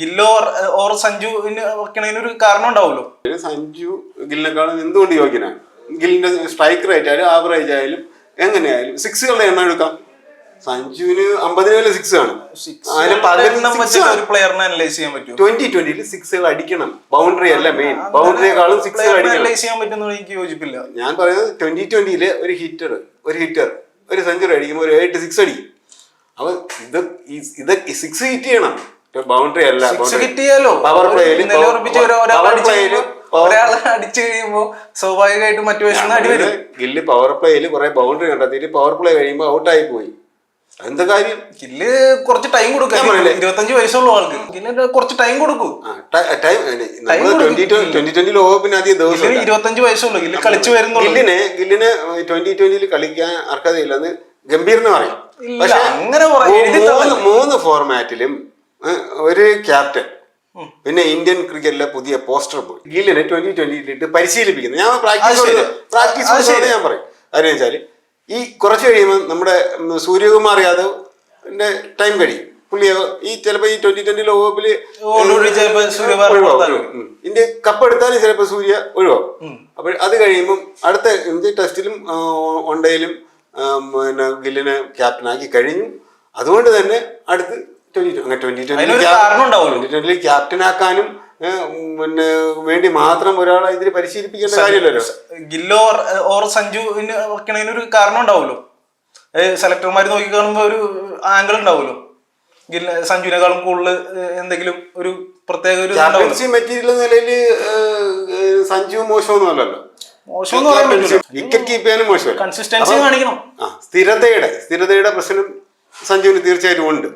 ഗില്ലോ or Sanju സഞ്ജുവിന് വെക്കണതിന് ഒരു കാരണം ഉണ്ടാവുമല്ലോ? സഞ്ജു ഗില്ലിനെക്കാളും എന്തുകൊണ്ട് യോഗ്യനാണ് ഗില്ലിന്റെ സ്ട്രൈക്ക് റേറ്റ് ആയാലും ആവറേജ് ആയാലും എങ്ങനെയായാലും സിക്സുകളുടെ എണ്ണം എടുക്കാം. സഞ്ജുവിന് അമ്പതിന് മേലെ സിക്സ് ആണ് അനലൈസ് ചെയ്യാൻ പറ്റും ട്വന്റി ട്വന്റിയിൽ സിക്സുകൾ അടിക്കണം. ബൗണ്ടറി അല്ല മെയിൻ ബൗണ്ടറിയെക്കാളും സിക്സ് അനലൈസ് ചെയ്യാൻ പറ്റുന്ന എനിക്ക് യോജിപ്പില്ല. ഞാൻ പറയുന്നത് ട്വന്റി ട്വന്റിയിലെ ഒരു ഹിറ്റർ ഒരു ഹിറ്റർ ഒരു സെഞ്ചുറി അടിക്കുമ്പോൾ ഒരു എട്ട് സിക്സ് അടിക്കും. അപ്പൊ ഇത് ഇത് സിക്സ് ഹിറ്റ് ചെയ്യണം. ബൗണ്ടറി അല്ല കിട്ടിയാലോ? പവർ പവർ അടിച്ച് കഴിയുമ്പോ ഒരാളെ അടിച്ചു കഴിയുമ്പോ സ്വാഭാവികമായിട്ടും മറ്റു വശത്ത് അടി വരും. ഗില്ല് പവർ പ്ലേയിൽ കുറെ ബൗണ്ടറി കണ്ടെത്തിയിട്ട് പവർ പ്ലേ കഴിയുമ്പോൾ ഔട്ടായി പോയി. എന്താ കാര്യം? ഗില്ല് കുറച്ച് ടൈം കൊടുക്കാം. ഞാൻ പറഞ്ഞില്ലേ? ഇരുപത്തഞ്ച് വയസ്സുള്ള ആൾക്ക്. ഗില്ലിന് കുറച്ച് ടൈം കൊടുക്കൂ ടൈം ട്വന്റി ട്വന്റി ലോകകപ്പിന് ദിവസം ഇരുപത്തഞ്ച് വയസ്സുള്ളൂ. ഗില്ല് കളിച്ചു വരുന്നുള്ളൂ. ഗില്ലിന് ഗില്ലിനെ ട്വന്റി ട്വന്റിയിൽ കളിക്കാൻ അർഹതയില്ലെന്ന് ഗംഭീറിന് പറയും. പക്ഷേ അങ്ങനെ മൂന്ന് ഫോർമാറ്റിലും ഒരു ക്യാപ്റ്റൻ. പിന്നെ ഇന്ത്യൻ ക്രിക്കറ്റിലെ പുതിയ പോസ്റ്റർ ബോയ് ഗില്ലിനെ ട്വന്റി ട്വന്റിയിലിട്ട് പരിശീലിപ്പിക്കുന്നത് ഞാൻ പ്രാക്ടീസ് പ്രാക്ടീസ് ഞാൻ പറയും. കാര്യം വെച്ചാൽ ഈ കുറച്ച് കഴിയുമ്പോൾ നമ്മുടെ സൂര്യകുമാർ യാദവ് ടൈം കഴിയും. പുള്ളിയോ ഈ ചിലപ്പോ ഈ ട്വന്റി ട്വന്റി. ഉം. ഇന്ത്യ കപ്പ് എടുത്താലും ചിലപ്പോൾ സൂര്യ ഒഴിവാകും അപ്പോൾ അത് കഴിയുമ്പം അടുത്ത ഇന്ത്യ ടെസ്റ്റിലും വൺഡേയിലും പിന്നെ ഗില്ലിനെ ക്യാപ്റ്റനാക്കി കഴിഞ്ഞു. അതുകൊണ്ട് തന്നെ അടുത്ത് ട്വന്റി ക്യാപ്റ്റനാക്കാനും പിന്നെ വേണ്ടി മാത്രം ഒരാളെ ഇതിൽ പരിശീലിപ്പിക്കേണ്ട കാര്യമില്ലല്ലോ. ഗില്ലോ ഓർ സഞ്ജു സഞ്ജുവിന് വെക്കണതിന് ഒരു കാരണം ഉണ്ടാവുമല്ലോ. സെലക്ടർമാർ നോക്കി കാണുമ്പോ ഒരു ആംഗിൾ ഉണ്ടാവുമല്ലോ. ഗില്ല സഞ്ജുവിനേക്കാളും കൂടുതൽ എന്തെങ്കിലും ഒരു പ്രത്യേക ഒരു. മെറ്റീരിയൽ നിലയിൽ സഞ്ജു മോശമൊന്നുമല്ലല്ലോ വിക്കറ്റ് കീപ്പ് ചെയ്യാനും മോശമല്ല. കൺസിസ്റ്റൻസി കാണിക്കണം. സ്ഥിരതയുടെ സ്ഥിരതയുടെ പ്രശ്നം സഞ്ജുവിന് തീർച്ചയായിട്ടും ഉണ്ട്.